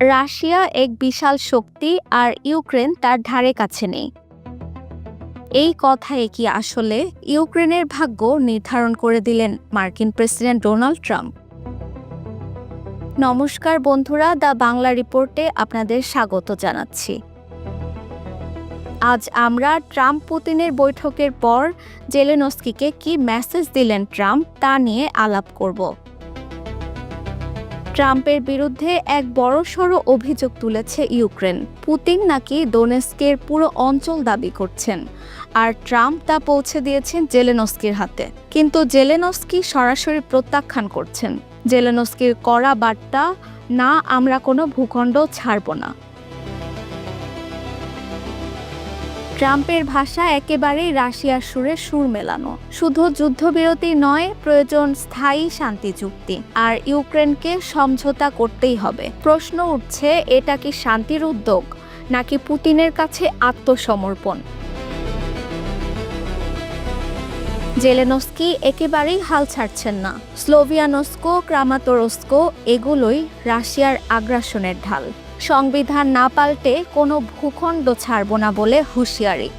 Russia এক বিশাল শক্তি আর Ukraine তার ধারে কাছে নেই। এই কথায় কি আসলে ইউক্রেনের ভাগ্য নির্ধারণ করে দিলেন মার্কিন প্রেসিডেন্ট ডোনাল্ড ট্রাম্প। নমস্কার বন্ধুরা, দ্য বাংলা রিপোর্টে আপনাদের স্বাগত জানাচ্ছি। আজ আমরা ট্রাম্প পুতিনের বৈঠকের পর জেলেনস্কিকে কি মেসেজ দিলেন ট্রাম্প তা নিয়ে আলাপ করব। ট্রাম্পের বিরুদ্ধে এক বড়সড় অভিযোগ তুলেছে ইউক্রেন। পুতিন নাকি দোনেস্কের পুরো অঞ্চল দাবি করছেন। আর ট্রাম্প তা পৌঁছে দিয়েছেন জেলেনস্কির হাতে। কিন্তু জেলেনস্কি সরাসরি প্রত্যাখ্যান করছেন। জেলেনস্কির কড়া বার্তা, না, আমরা কোনো ভূখণ্ড ছাড়ব না। ট্রাম্পের ভাষা একেবারেই রাশিয়ার সুরে সুর মেলানো। শুধু যুদ্ধবিরতি নয়, প্রয়োজন স্থায়ী শান্তি চুক্তি। আর ইউক্রেনকে সমঝোতা করতেই হবে। প্রশ্ন উঠছে, এটা কি শান্তির উদ্যোগ, নাকি পুতিনের কাছে আত্মসমর্পণ? জেলেনস্কি একেবারেই হাল ছাড়ছেন না। স্লোভিয়ানস্কো ক্রামাতোরস্কো এগুলোই রাশিয়ার আগ্রাসনের ঢাল। সংবিধান না পাল্টে কোনো ভূখণ্ড ছাড়ব না বলে হুঁশিয়ারি।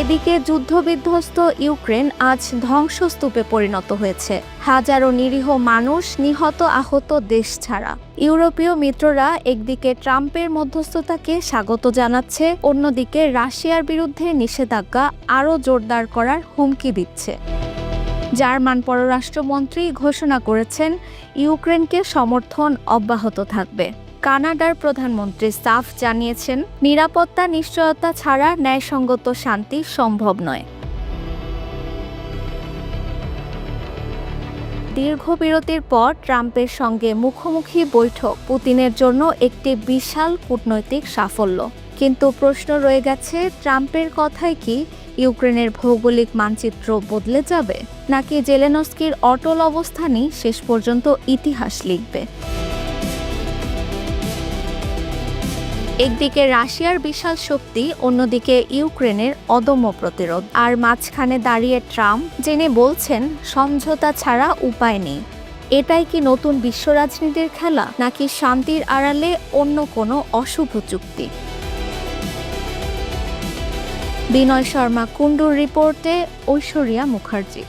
এদিকে যুদ্ধবিধ্বস্ত ইউক্রেন আজ ধ্বংসস্তূপে পরিণত হয়েছে। হাজারো নিরীহ মানুষ নিহত আহত দেশ ছাড়া। ইউরোপীয় মিত্ররা একদিকে ট্রাম্পের মধ্যস্থতাকে স্বাগত জানাচ্ছে, অন্যদিকে রাশিয়ার বিরুদ্ধে নিষেধাজ্ঞা আরও জোরদার করার হুমকি দিচ্ছে। জার্মান পররাষ্ট্রমন্ত্রী ঘোষণা করেছেন, ইউক্রেনকে সমর্থন অব্যাহত থাকবে। কানাডার প্রধানমন্ত্রী সাফ জানিয়েছেন, নিরাপত্তা নিশ্চয়তা ছাড়া ন্যায়সঙ্গত শান্তি সম্ভব নয়। দীর্ঘ বিরতির পর ট্রাম্পের সঙ্গে মুখোমুখি বৈঠক পুতিনের জন্য একটি বিশাল কূটনৈতিক সাফল্য। কিন্তু প্রশ্ন রয়ে গেছে, ট্রাম্পের কথায় কি ইউক্রেনের ভৌগোলিক মানচিত্র বদলে যাবে? নাকি জেলেনস্কির অটল অবস্থানই শেষ পর্যন্ত ইতিহাস লিখবে? একদিকে রাশিয়ার বিশাল শক্তি, অন্যদিকে ইউক্রেনের অদম্য প্রতিরোধ। আর মাঝখানে দাঁড়িয়ে ট্রাম্প জেনে বলছেন, সমঝোতা ছাড়া উপায় নেই। এটাই কি নতুন বিশ্ব রাজনীতির খেলা? নাকি শান্তির আড়ালে অন্য কোনো অশুভ চুক্তি? বিনয় শর্মা কুণ্ডুর রিপোর্টে ঐশ্বরিয়া মুখার্জি।